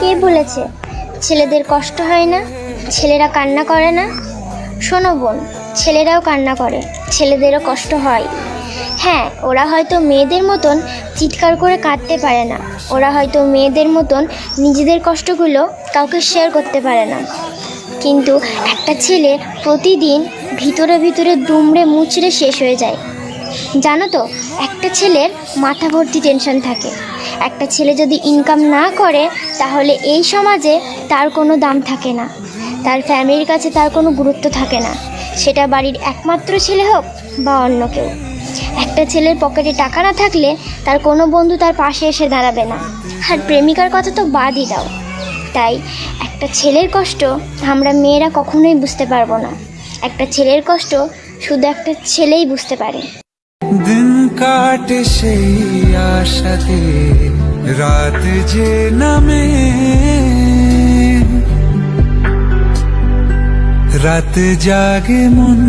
কে বলেছে? ছেলেদের কষ্ট হয় না, ছেলেরা কান্না করে না। শোনো বোন, ছেলেরাও কান্না করে, ছেলেদেরও কষ্ট হয়। হ্যাঁ ওরা হয়তো মেয়েদের মতন চিৎকার করে কাঁদতে পারে না। ওরা হয়তো মেয়েদের মতন নিজেদের কষ্টগুলো কাউকে শেয়ার করতে পারে না। কিন্তু একটা ছেলে প্রতিদিন ভিতরে ভিতরে দুমড়ে মুচড়ে শেষ হয়ে যায়। জানো তো, একটা ছেলের মাথা ভর্তি টেনশন থাকে। একটা ছেলে যদি ইনকাম না করে, তাহলে এই সমাজে তার কোনো দাম থাকে না। তার ফ্যামিলির কাছে তার কোনো গুরুত্ব থাকে না। সেটা বাড়ির একমাত্র ছেলে হোক বা অন্য কেউ। একটা ছেলের পকেটে টাকা না থাকলে তার কোনো বন্ধু তার পাশে এসে দাঁড়াবে না। আর প্রেমিকার কথা তো বাদই দাও। তাই একটা ছেলের কষ্ট আমরা মেয়েরা কখনোই বুঝতে পারব না। একটা ছেলের কষ্ট শুধু একটা ছেলেই বুঝতে পারে। কাটে সেই আশাতে রাত যে নামে। রাত জাগে মন